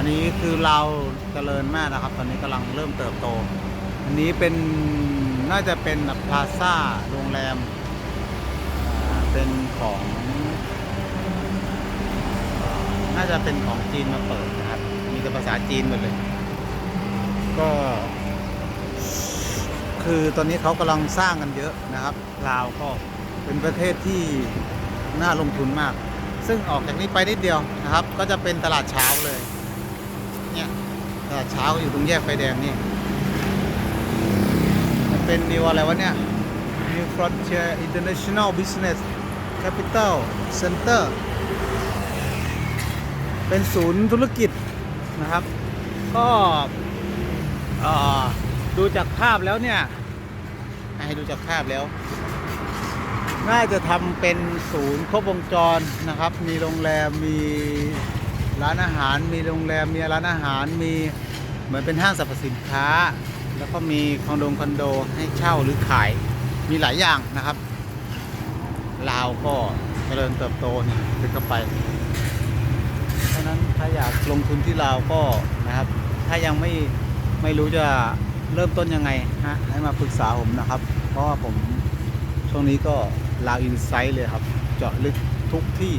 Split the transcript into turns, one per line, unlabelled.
อันนี้คือเราเจริญมากนะครับ ตอนนี้กำลังเริ่มเติบโต อันนี้เป็นน่าจะเป็นแบบพลาซ่าโรงแรมเป็นของ น่าจะเป็นของจีนมาเปิดนะครับ มีแต่ภาษาจีนหมดเลย ก็ คือตอนนี้เขากำลังสร้างกันเยอะนะครับลาวก็เป็นประเทศที่น่าลงทุนมาก ซึ่งออกจากนี้ไปนิดเดียวนะครับ ก็จะเป็นตลาดเช้าเลย เนี่ยตลาดเช้าก็อยู่ตรงแยกไฟแดงนี่มันเป็นนิวอะไรวะเนี่ย New Frontier International Business Capital Center เป็นศูนย์ธุรกิจนะครับ ก็เอ่อดูจากภาพแล้วเนี่ย ให้ดูจากภาพแล้ว น่าจะทำเป็นศูนย์ครบวงจรนะครับ มีโรงแรม มี ร้านอาหารมีโรงแรมมีร้านอาหารมีเหมือนเป็นห้างสรรพสินค้า แล้วก็มีคอนโดคอนโดให้เช่าหรือขายมีหลายอย่างนะครับลาวก็เจริญเติบโตนี่เป็นเข้าไป เพราะฉะนั้นถ้าอยากลงทุนที่ลาวก็นะครับ ถ้ายังไม่ไม่รู้จะเริ่มต้นยังไงฮะให้มาปรึกษาผมนะครับ เพราะว่าผมช่วงนี้ก็ลาวอินไซต์เลยครับ เจาะลึกทุกที่